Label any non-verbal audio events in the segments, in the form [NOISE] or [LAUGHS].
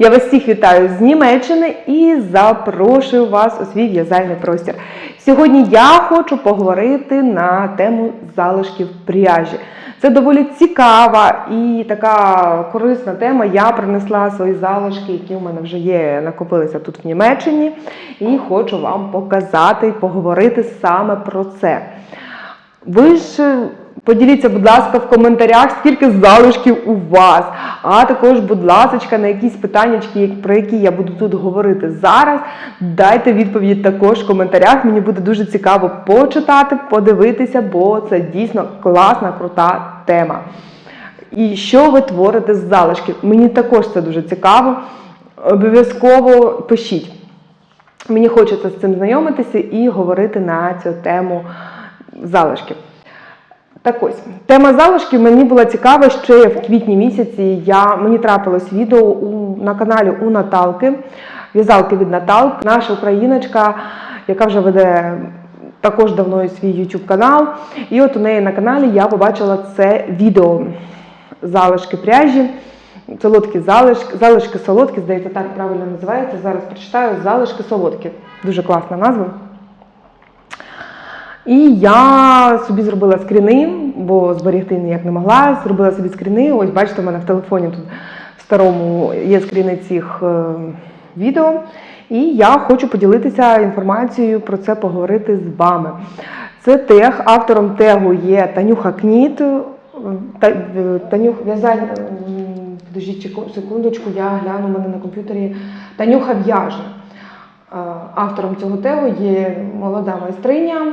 Я вас всіх вітаю з Німеччини і запрошую вас у свій в'язальний простір. Сьогодні я хочу поговорити на тему залишків пряжі. Це доволі цікава і така корисна тема. Я принесла свої залишки, які у мене вже є, накопилися тут в Німеччині, і хочу вам показати і поговорити саме про це. Ви ж поділіться, будь ласка, в коментарях, скільки залишків у вас. А також, будь ласка, на якісь питання, про які я буду тут говорити зараз. Дайте відповідь також в коментарях. Мені буде дуже цікаво почитати, подивитися, бо це дійсно класна, крута тема. І що ви творите з залишків? Мені також це дуже цікаво. Обов'язково пишіть. Мені хочеться з цим знайомитися і говорити на цю тему залишків. Так ось, тема залишків мені була цікава ще в квітні місяці. Я, мені трапилось відео у, на каналі у Наталки, в'язалки від Наталки. Наша україночка, яка вже веде також давно свій YouTube канал. І от у неї на каналі я побачила це відео залишки пряжі. Солодкі залишки, залишки солодкі, здається, так правильно називається. Зараз прочитаю залишки солодкі. Дуже класна назва. І я собі зробила скріни, бо зберігти ніяк не могла. Зробила собі скріни. Ось бачите, у мене в телефоні тут в старому є скріни цих е, відео. І я хочу поділитися інформацією про це поговорити з вами. Це тег, автором тегу є Танюха Кніт. Та, Танюх в'язання. Подождіть секундочку, я гляну у мене на комп'ютері. Танюха в'яже. Автором цього тегу є молода майстриня.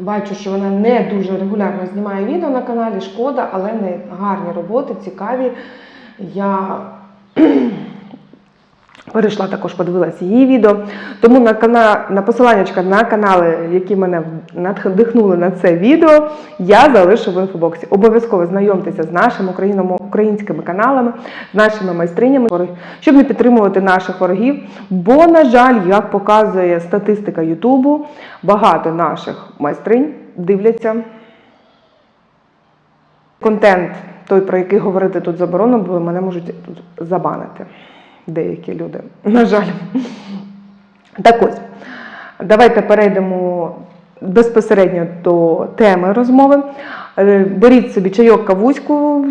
Бачу, що вона не дуже регулярно знімає відео на каналі, шкода, але не гарні роботи, цікаві. Я перейшла також, подивилася її відео. Тому на кана... на посиланнячка на канали, які мене надихнули на це відео, я залишу в інфобоксі. Обов'язково знайомтеся з нашими українськими каналами, з нашими майстринями, щоб не підтримувати наших ворогів. Бо, на жаль, як показує статистика Ютубу, багато наших майстринь дивляться контент, той, про який говорити тут заборонено, бо мене можуть тут забанити деякі люди. [LAUGHS] На жаль. Так ось, давайте перейдемо безпосередньо до теми розмови. Е, беріть собі чайок кавуську,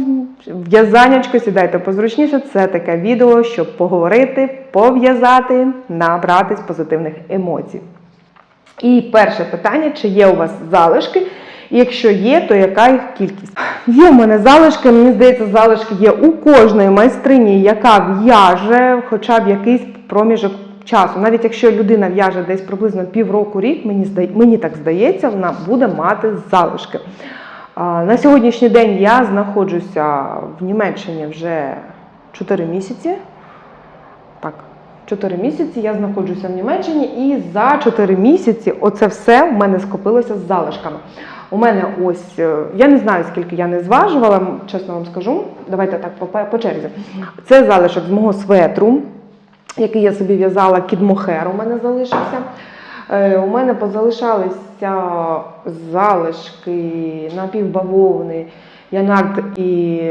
в'язанячко, сідайте позручніше. Це таке відео, щоб поговорити, пов'язати, набратись позитивних емоцій. І перше питання: чи є у вас залишки? Якщо є, то яка їх кількість? Є в мене залишки, мені здається, залишки є у кожної майстрині, яка в'яже хоча б якийсь проміжок часу. Навіть якщо людина в'яже десь приблизно півроку рік, мені мені так здається, вона буде мати залишки. На сьогоднішній день я знаходжуся в Німеччині вже 4 місяці. Так, 4 місяці я знаходжуся в Німеччині, і за 4 місяці оце все в мене скопилося з залишками. У мене ось, е, я не знаю, скільки я не зважувала, чесно вам скажу. Давайте так по, по черзі. Це залишок з мого светру, який я собі в'язала кідмохер, у мене залишився. Е, у мене позалишалися залишки напівбавовни, янард і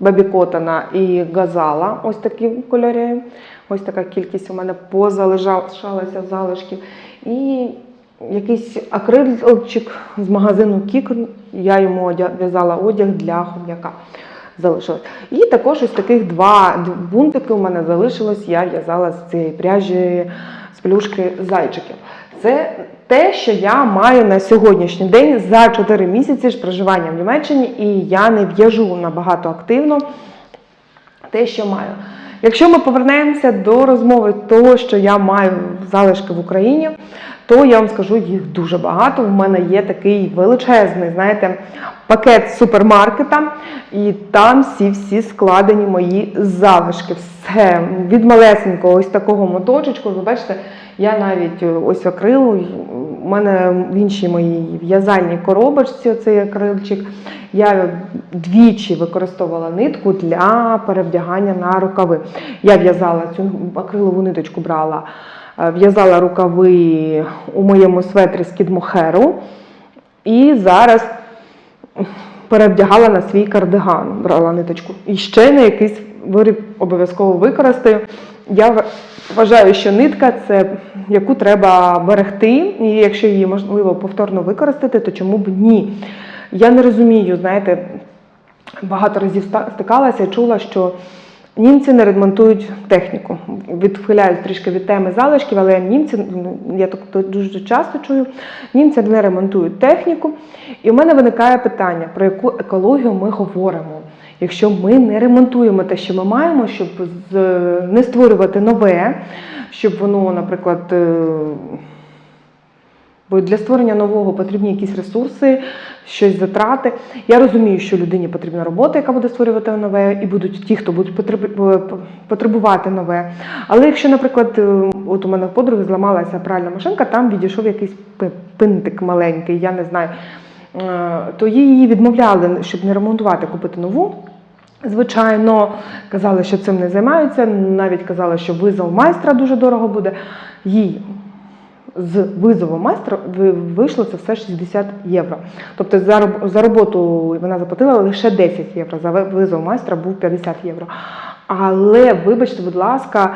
бабікотана і газала. Ось такі кольори. Ось така кількість у мене позалишалася залишків. І якийсь акрильчик з магазину Кік, я йому в'язала одяг для хом'яка. Залишилось. І також ось таких два бунтики у мене залишилось, я в'язала з цієї пряжі з плюшки зайчиків. Це те, що я маю на сьогоднішній день за 4 місяці ж проживання в Німеччині, і я не в'яжу набагато активно те, що маю. Якщо ми повернемося до розмови того, що я маю залишки в Україні, то я вам скажу, їх дуже багато. У мене є такий величезний, знаєте, пакет супермаркета, і там всі-всі складені мої залишки. Все від малесенького ось такого моточечку. Ви бачите, я навіть ось акрил, у мене в іншій моїй в'язальній коробочці оцей акрилчик. Я двічі використовувала нитку для перевдягання на рукави. Я в'язала цю акрилову ниточку брала. Е, в'язала рукави у моєму светрі з кідмохеру. І зараз перевдягала на свій кардиган, брала ниточку. І ще на якийсь виріб обов'язково використаю. Я вважаю, що нитка це яку треба берегти, і якщо її можливо повторно використати, то чому б ні? Я не розумію, знаєте, багато разів стикалася чула, що німці не ремонтують техніку. Відхиляюсь трішки від теми залишків, але німці, ну, я так дуже часто чую, німці не ремонтують техніку. І в мене виникає питання, про яку екологію ми говоримо. Якщо ми не ремонтуємо те, що ми маємо, щоб не створювати нове, щоб воно, наприклад, е, Бо для створення нового потрібні якісь ресурси, щось затрати. Я розумію, що людині потрібна робота, яка буде створювати нове, і будуть ті, хто будуть е, потребувати нове. Але якщо, наприклад, е, от у мене в подруги зламалася пральна машинка, там відійшов якийсь пинтик маленький, я не знаю, е, то її відмовляли, щоб не ремонтувати, купити нову. Звичайно, казали, що цим не займаються. Навіть казали, що визов майстра дуже дорого буде. Їй з визову майстра вийшло це все 60 євро. Тобто за, роботу вона заплатила лише 10 євро, за ви- визов майстра був 50 євро. Але, вибачте, будь ласка,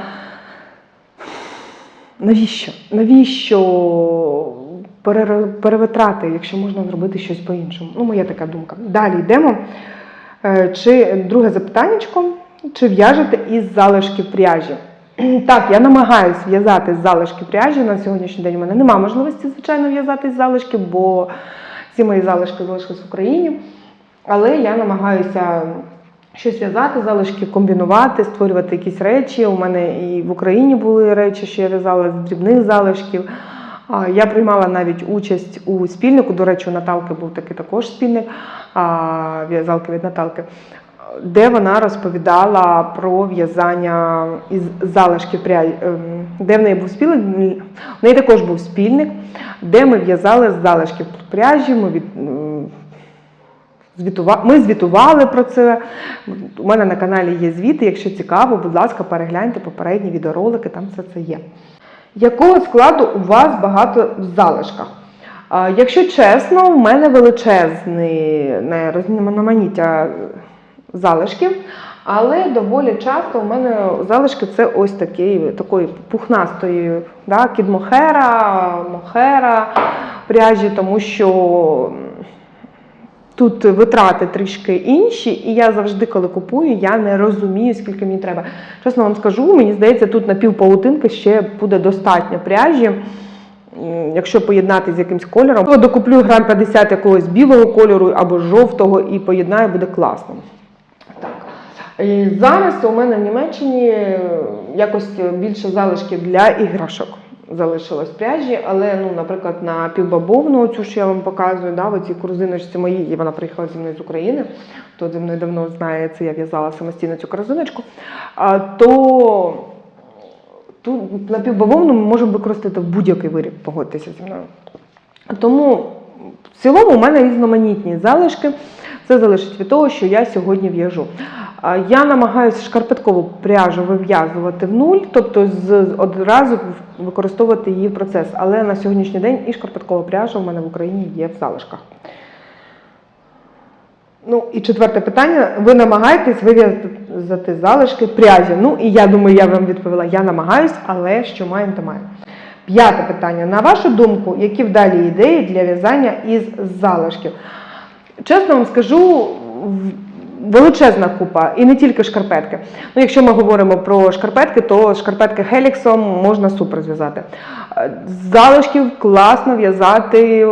навіщо? Навіщо перевитрати, якщо можна зробити щось по-іншому? Ну, моя така думка. Далі йдемо. Е, Чи друге запитаннячко, чи в'яжете із залишків пряжі? [CLEARS THROAT] Так, я намагаюся в'язати залишки пряжі. На сьогоднішній день у мене немає можливості, звичайно, в'язати залишки, бо всі мої залишки залишились в Україні. Але я намагаюся щось в'язати, залишки комбінувати, створювати якісь речі. У мене і в Україні були речі, що я в'язала з дрібних залишків. Я приймала навіть участь у спільнику. До речі, у Наталки був такий також спільник в'язалки від Наталки, де вона розповідала про в'язання із залишків пряжі. Ем, Де в неї був спільник? В неї також був спільник, де ми в'язали з залишків пряжі. Ми від. Ми звітували про це. У мене на каналі є звіти. Якщо цікаво, будь ласка, перегляньте попередні відеоролики, там все це є. Якого складу у вас багато в залишках? Якщо чесно, у мене величезне різноманіття залишків, але доволі часто у мене залишки це ось такі, такої пухнастої да, кідмохера, мохера пряжі, тому що Тут витрати трішки інші, і я завжди, коли купую, я не розумію, скільки мені треба. Чесно вам скажу, мені здається, тут на півпаутинки ще буде достатньо пряжі. Якщо поєднати з якимсь кольором, то докуплю грам 50 якогось білого кольору або жовтого і поєднаю, буде класно. І зараз у мене в Німеччині е, якось більше залишків для іграшок залишилось пряжі, але, ну, наприклад, на півбабовну, цю, що я вам показую, да, в цій корзиночці моїй, вона приїхала зі мною з України, хто зі мною давно знає, це я в'язала самостійно цю корзиночку, а, то тут на півбавовну ми можемо використати будь-який виріб, погодьтеся зі мною. Тому в цілому у мене різноманітні залишки. Це залежить від того, що я сьогодні в'яжу. Я намагаюся шкарпеткову пряжу вив'язувати в нуль, тобто з, одразу використовувати її в процес. Але на сьогоднішній день і шкарпеткова пряжа в мене в Україні є в залишках. Ну і четверте питання: ви намагаєтесь вив'язати залишки пряжі? Ну і я думаю, я вам відповіла: я намагаюсь, але що маємо, то маємо. П'яте питання. На вашу думку, які вдалі ідеї для в'язання із залишків? Чесно вам скажу, величезна купа, і не тільки шкарпетки. Ну, якщо ми говоримо про шкарпетки, то шкарпетки хеліксом можна супер зв'язати. З залишків класно в'язати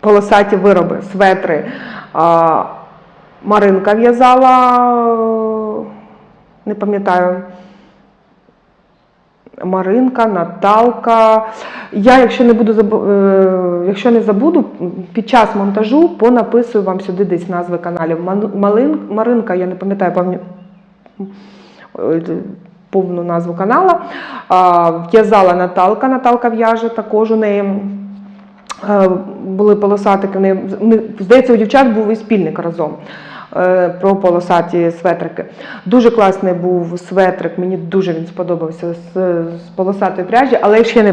полосаті вироби, светри. Маринка в'язала, не пам'ятаю. Маринка, Наталка. Я, якщо не буду е, якщо не забуду, під час монтажу понаписую вам сюди десь назви каналів. Маринка, я не пам'ятаю е, повну назву канала. В'язала Наталка, Наталка в'яже також у неї. Е, Були полосатики. Здається, у дівчат був і спільник разом про полосаті светрики. Дуже класний був светрик, мені дуже він сподобався з, з полосатої пряжі, але якщо я не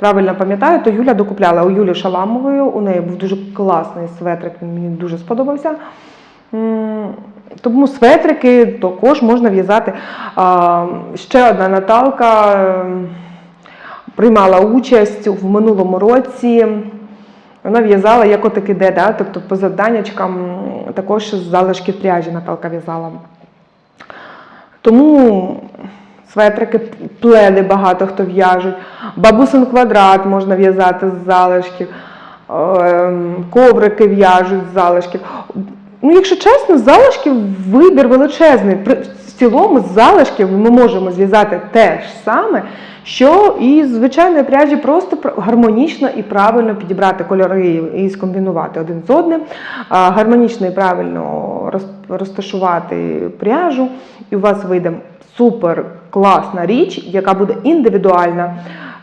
правильно пам'ятаю, то Юля докупляла у Юлі Шаламової. У неї був дуже класний светрик, він мені дуже сподобався. Тому светрики також можна в'язати. Ще одна Наталка е, приймала участь в минулому році. Вона в'язала як отак іде, да? тобто по завданнячкам також з залишків пряжі Наталка в'язала. Тому светрики, пледи багато хто в'яжуть. Бабусин квадрат можна в'язати з залишків, ем, коврики в'яжуть з залишків. Ну, якщо чесно, з залишків вибір величезний. В цілому з залишків ми можемо зв'язати те ж саме, що? І з звичайної пряжі просто гармонічно і правильно підібрати кольори і скомбінувати один з одним, гармонічно і правильно розташувати пряжу, і у вас вийде супер класна річ, яка буде індивідуальна.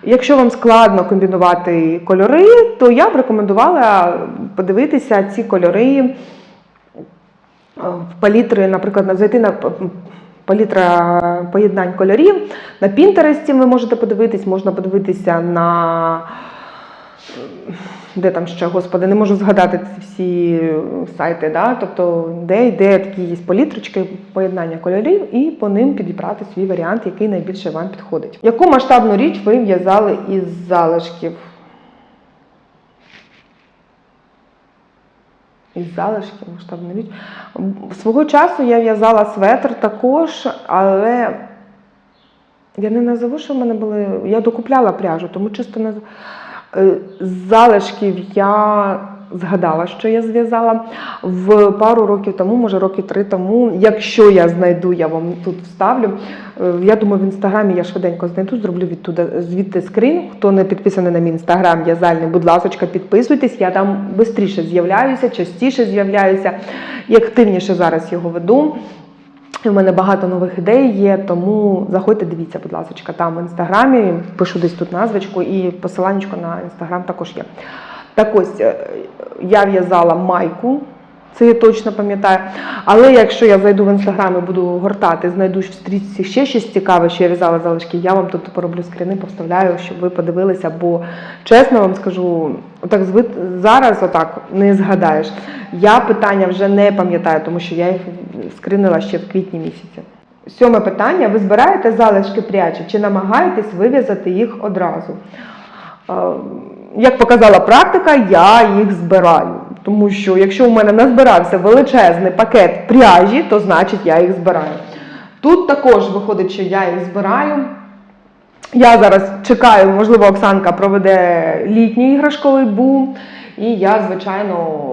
Якщо вам складно комбінувати кольори, то я б рекомендувала подивитися ці кольори е, в палітри, наприклад, зайти на палітра поєднань кольорів. На Пінтересті ви можете подивитись, можна подивитися на. Де там ще, господи, не можу згадати всі сайти, да? тобто де йде такі є палітрочки, поєднання кольорів, і по ним підібрати свій варіант, який найбільше вам підходить. Яку масштабну річ ви в'язали із залишків? Із залишків масштабна річ. Свого часу я в'язала светр також, але я не назову, що в мене були. Я докупляла пряжу, тому чисто назв... Е, з залишків я згадала, що я зв'язала в пару років тому, може роки три тому. Якщо я знайду, я вам тут вставлю. Е, Я думаю, в інстаграмі я швиденько знайду, зроблю відтуди, звідти скрін. Хто не підписаний на мій інстаграм в'язальний, будь ласка, підписуйтесь. Я там швидше з'являюся, частіше з'являюся і активніше зараз його веду. У мене багато нових ідей є, тому заходьте, дивіться, будь ласка, там в інстаграмі, пишу десь тут назвичку, і посиланнячко на інстаграм також є. Так ось е, я в'язала майку, це я точно пам'ятаю. Але якщо я зайду в інстаграм і буду гортати, знайду в стрічці ще щось цікаве, що я в'язала залишки, я вам тут пороблю скріни, повставляю, щоб ви подивилися. Бо чесно вам скажу, отак зараз отак не згадаєш. Я питання вже не пам'ятаю, тому що я їх скринила ще в квітні місяці. Сьоме питання: ви збираєте залишки прячі чи намагаєтесь вив'язати їх одразу? Як показала практика, я їх збираю. Тому що якщо у мене назбирався величезний пакет пряжі, то значить я їх збираю. Тут також виходить, що я їх збираю. Я зараз чекаю, можливо, Оксанка проведе літній іграшковий бум, і я, звичайно,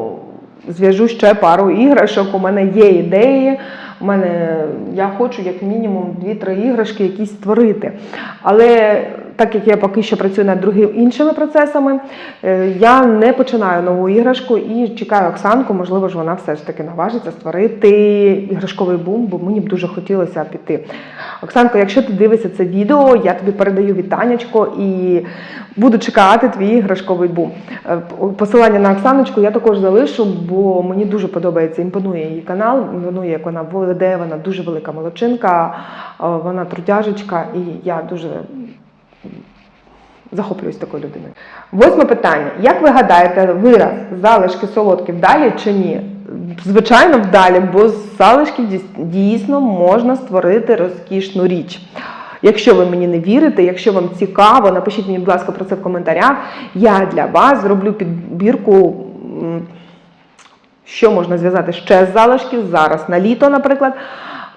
зв'яжу ще пару іграшок. У мене є ідеї. У мене я хочу як мінімум 2-3 іграшки якісь створити. Але так як я поки що працюю над другими іншими процесами, е, я не починаю нову іграшку і чекаю Оксанку, можливо ж вона все ж таки наважиться створити іграшковий бум, бо мені б дуже хотілося піти. Оксанко, якщо ти дивишся це відео, я тобі передаю вітанечко і буду чекати твій іграшковий бум. Е, Посилання на Оксаночку я також залишу, бо мені дуже подобається, імпонує її канал, імпонує, як вона веде, вона дуже велика молодчинка, е, вона трудяжечка, і я дуже захоплююсь такою людиною. Восьме питання. Як ви гадаєте, вираз залишки солодків далі чи ні? Звичайно, вдалі, бо з залишків дійсно можна створити розкішну річ. Якщо ви мені не вірите, якщо вам цікаво, напишіть мені, будь ласка, про це в коментарях. Я для вас зроблю підбірку, що можна зв'язати ще з залишків зараз на літо, наприклад.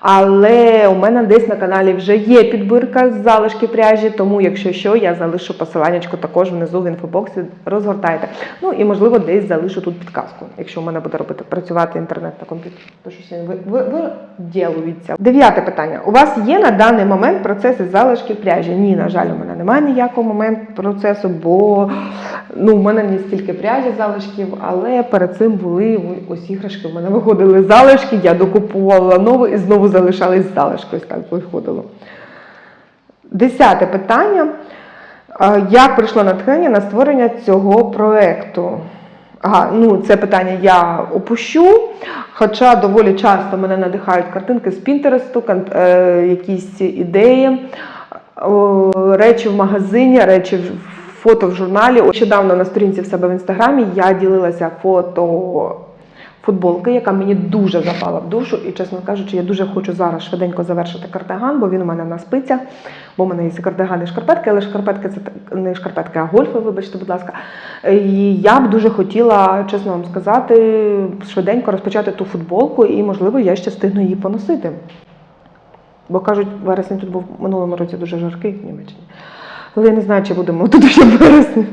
Але у мене десь на каналі вже є підбірка з залишки пряжі, тому якщо що, я залишу посиланнячко також внизу в інфобоксі, розгортайте. Ну і можливо десь залишу тут підказку, якщо у мене буде робити працювати інтернет на комп'ютері. То щось він ви, ви, виділується. Дев'яте питання. У вас є на даний момент процеси залишки пряжі? Ні, на жаль, у мене немає ніякого моменту процесу, бо ну, у мене не стільки пряжі залишків, але перед цим були ось іграшки. У мене виходили залишки, я докупувала нову і знову залишались залишки. Ось так виходило. Десяте питання. Як прийшло натхнення на створення цього проєкту? Ага, ну це питання я опущу, хоча доволі часто мене надихають картинки з Пінтересту, якісь ідеї, речі в магазині, речі в фото в журналі. Нещодавно на сторінці в себе в інстаграмі я ділилася фото футболки, яка мені дуже запала в душу. І, чесно кажучи, я дуже хочу зараз швиденько завершити кардиган, бо він у мене на спицях, бо в мене є кардиган і шкарпетки, але шкарпетки це не шкарпетки, а гольфи, вибачте, будь ласка. І я б дуже хотіла, чесно вам сказати, швиденько розпочати ту футболку, і, можливо, я ще встигну її поносити. Бо кажуть, вересень тут був минулому році дуже жаркий в Німеччині. Але я не знаю, чи будемо [LAUGHS] тут ще в вересні.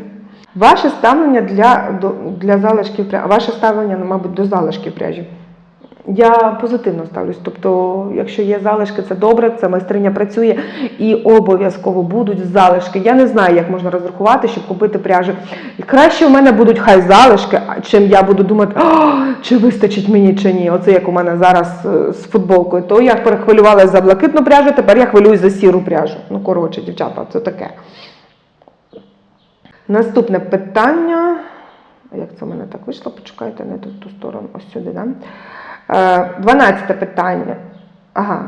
Ваше ставлення для, до, для залишків пряжі, ваше ставлення, ну, мабуть, до залишків пряжі. Я позитивно ставлюсь. Тобто, якщо є залишки, це добре, це майстриня працює і обов'язково будуть залишки. Я не знаю, як можна розрахувати, щоб купити пряжу. І краще в мене будуть хай залишки, чим я буду думати, чи вистачить мені чи ні. Оце як у мене зараз е, з футболкою. То я перехвилювалася за блакитну пряжу, тепер я хвилююсь за сіру пряжу. Ну, коротше, дівчата, це таке. Наступне питання. Як це в мене так вийшло? Почекайте, не в ту сторону, ось сюди, да? Е, 12 питання. Ага.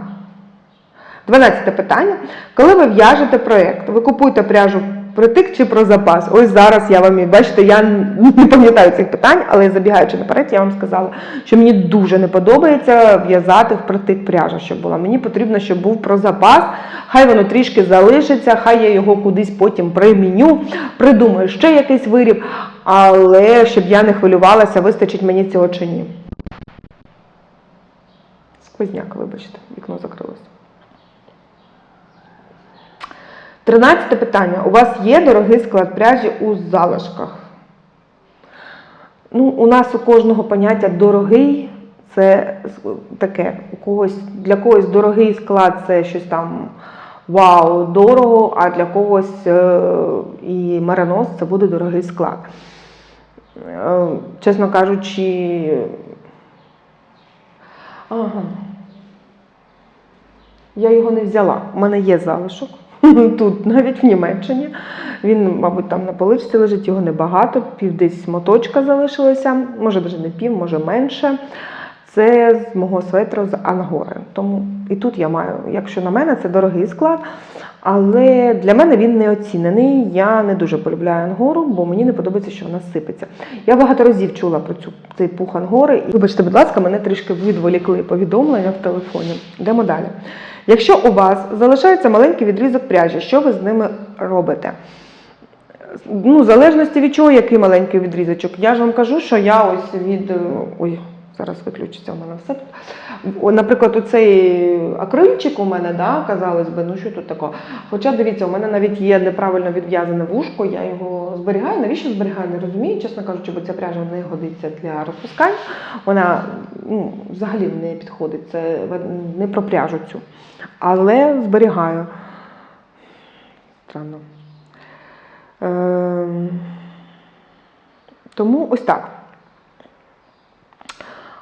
12 питання. Коли ви в'яжете проєкт, ви купуєте пряжу притик чи про запас? Ось зараз я вам і бачите, я не пам'ятаю цих питань, але забігаючи наперед, я вам сказала, що мені дуже не подобається в'язати в притик пряжа, щоб була. Мені потрібно, щоб був про запас. Хай воно трішки залишиться, хай я його кудись потім приміню, придумаю ще якийсь виріб, але щоб я не хвилювалася, вистачить мені цього чи ні. Сквозняк, вибачте, вікно закрилося. Тринадцяте питання. У вас є дорогий склад пряжі у залишках? Ну, у нас у кожного поняття дорогий це таке. У когось, для когось дорогий склад це щось там вау, дорого, а для когось е, і меренос це буде дорогий склад. Е, чесно кажучи, ага. Я його не взяла. У мене є залишок [LAUGHS] тут, навіть в Німеччині. Він, мабуть, там на поличці лежить, його небагато, пів десь моточка залишилася, може навіть не пів, може менше. Це з мого светру з Ангори. Тому і тут я маю, якщо на мене, це дорогий склад. Але для мене він не оцінений. Я не дуже полюбляю ангору, бо мені не подобається, що вона сипеться. Я багато разів чула про цю цей пух ангори. І, вибачте, будь ласка, мене трішки відволікли повідомлення в телефоні. Йдемо далі. Якщо у вас залишається маленький відрізок пряжі, що ви з ними робите? Ну, в залежності від чого, який маленький відрізочок. Я ж вам кажу, що я ось від. е, Ой, зараз виключиться у мене все Наприклад, оцей акрильчик у мене, да, казалось би, ну що тут такого. Хоча дивіться, у мене навіть є неправильно відв'язане вушко, я його зберігаю. Навіщо зберігаю, не розумію, чесно кажучи, бо ця пряжа не годиться для розпускань. Вона ну, взагалі не підходить. Це не про пряжу цю. Але зберігаю. Странно. Ем, Тому ось так.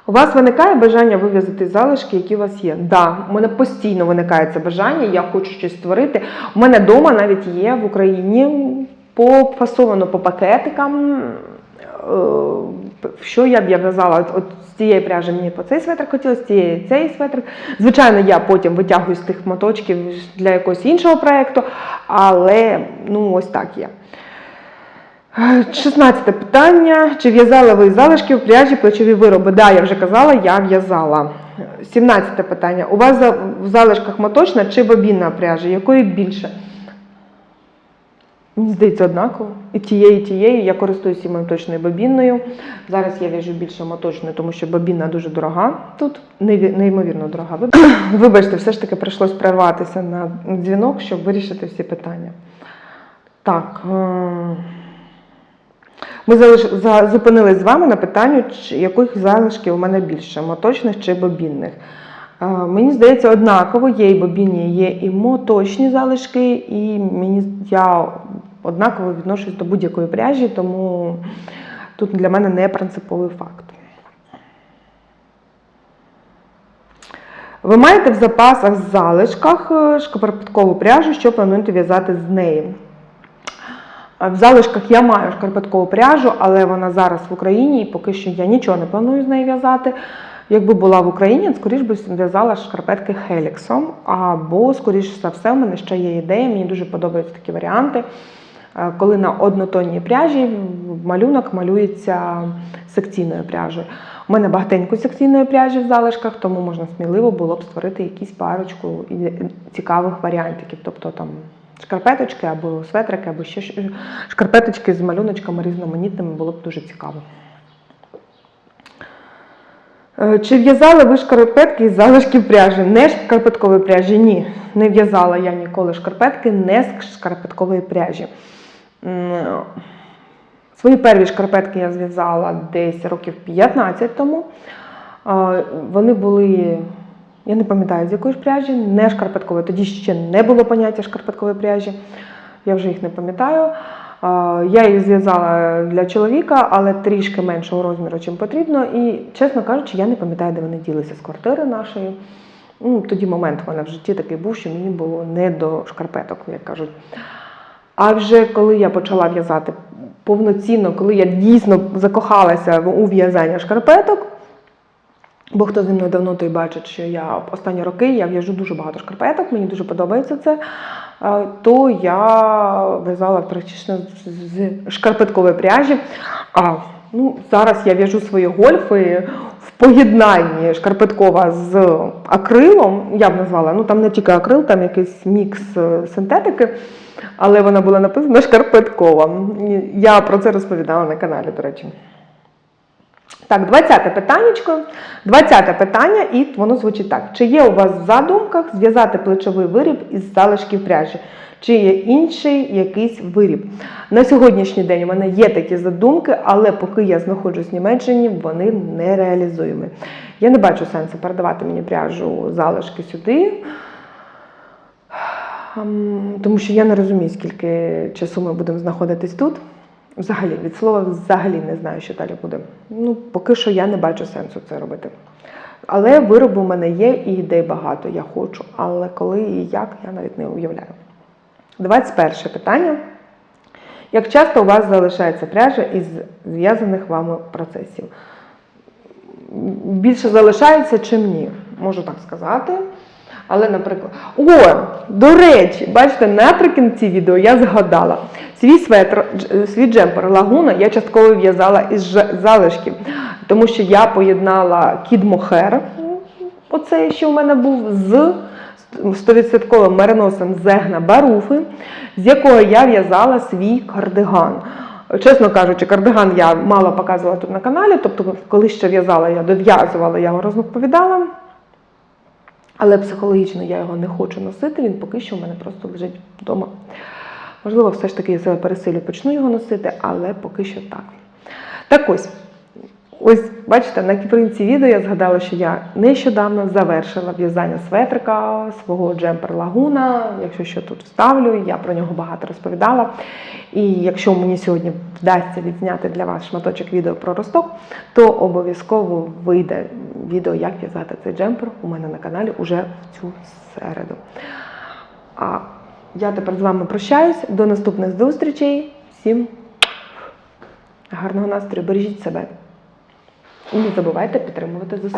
У вас виникає бажання вив'язати залишки, які у вас є? Да, у мене постійно виникає це бажання, я хочу щось створити. У мене вдома навіть є в Україні пофасовано по пакетикам. е, Що я б я в'язала? От, от з цієї пряжі мені по цей светр хотілося, з цієї цей светр. Звичайно, я потім витягую з тих моточків для якогось іншого проєкту, але ну ось так є. 16 питання. Чи в'язали ви із залишків в пряжі плечові вироби? Да, я вже казала, я в'язала. 17 питання. У вас в залишках моточна чи бобінна пряжа? Якої більше? Мені здається, однаково. І тією, і тією. Я користуюся моточною бобінною. Зараз я в'яжу більше моточною, тому що бобінна дуже дорога тут, неймовірно дорога. [COUGHS] Вибачте, все ж таки прийшлось прерватися на дзвінок, щоб вирішити всі питання. Так. Ми залиш... за... зупинились з вами на питанню, чи- яких залишків у мене більше моточних чи бобінних. Е, Мені здається, однаково є і бобінні, є і моточні залишки, і мені я однаково відношусь до будь-якої пряжі, тому тут для мене не принциповий факт. Ви маєте в запасах залишках е, шкарпеткову пряжу, що плануєте в'язати з неї. В залишках я маю шкарпеткову пряжу, але вона зараз в Україні, і поки що я нічого не планую з нею в'язати. Якби була в Україні, скоріш би в'язала шкарпетки Хеліксом, або, скоріш за все, в мене ще є ідея, мені дуже подобаються такі варіанти. Коли на однотонній пряжі малюнок малюється секційною пряжею. У мене багатенько секційної пряжі в залишках, тому можна сміливо було б створити якісь парочку цікавих варіантиків. Тобто там шкарпеточки або светрики, або ще шкарпеточки з малюночками різноманітними було б дуже цікаво. Е, Чи в'язали ви шкарпетки із залишків пряжі? Не шкарпеткової пряжі? Ні. Не в'язала я ніколи шкарпетки не з шкарпеткової пряжі. Свої перві шкарпетки я зв'язала десь років 15 тому. Е, Вони були, я не пам'ятаю, з якої ж пряжі, не шкарпеткової. Тоді ще не було поняття шкарпеткової пряжі. Я вже їх не пам'ятаю. Я їх зв'язала для чоловіка, але трішки меншого розміру, чим потрібно. І, чесно кажучи, я не пам'ятаю, де вони ділися з квартири нашої. Ну, тоді момент в мене в житті такий був, що мені було не до шкарпеток, як кажуть. А вже коли я почала в'язати повноцінно, коли я дійсно закохалася у в'язання шкарпеток, бо хто зі мною давно, той бачить, що я останні роки я в'яжу дуже багато шкарпеток, мені дуже подобається це. е, То я в'язала практично з- шкарпеткової пряжі. А ну, зараз я в'яжу свої гольфи в поєднанні шкарпеткова з акрилом. Я б назвала, ну там не тільки акрил, там якийсь мікс е, синтетики, але вона була написана шкарпеткова. Я про це розповідала на каналі, до речі. Так, 20 питаннячко. 20 питання, і воно звучить так: чи є у вас в задумках зв'язати плечовий виріб із залишків пряжі? Чи є інший якийсь виріб? На сьогоднішній день у мене є такі задумки, але поки я знаходжусь в Німеччині, вони не реалізуємі. Я не бачу сенсу передавати мені пряжу залишки сюди. Ем, Тому що я не розумію, скільки часу ми будемо знаходитись тут. Взагалі, від слова, взагалі не знаю, що далі буде. Ну, поки що я не бачу сенсу це робити. Але виробу в мене є і ідей багато, я хочу. Але коли і як, я навіть не уявляю. 21 питання. Як часто у вас залишається пряжа із зв'язаних вами процесів? Більше залишається, чим ні, можу так сказати. Але, наприклад, о, до речі, бачите, наприкінці відео я згадала. Свій светр, свій джемпер лагуна я частково в'язала із залишків, тому що я поєднала кід мохер, оцей, що в мене був, з 100% мериносом зегна баруфи, з якого я в'язала свій кардиган. Чесно кажучи, кардиган я мало показувала тут на каналі, тобто, коли ще в'язала, я дов'язувала, я його розповідала. Але психологічно я його не хочу носити, він поки що в мене просто лежить вдома. Можливо, все ж таки я себе пересилю, почну його носити, але поки що так. Так ось, ось бачите, на кінці відео я згадала, що я нещодавно завершила в'язання светрика свого джемпер лагуна. Якщо що тут вставлю, я про нього багато розповідала. І якщо мені сьогодні вдасться відзняти для вас шматочок відео про росток, то обов'язково вийде відео, як в'язати цей джемпер у мене на каналі уже в цю середу. А я тепер з вами прощаюсь. До наступних зустрічей. Всім гарного настрою, бережіть себе. І не забувайте підтримувати ЗСУ.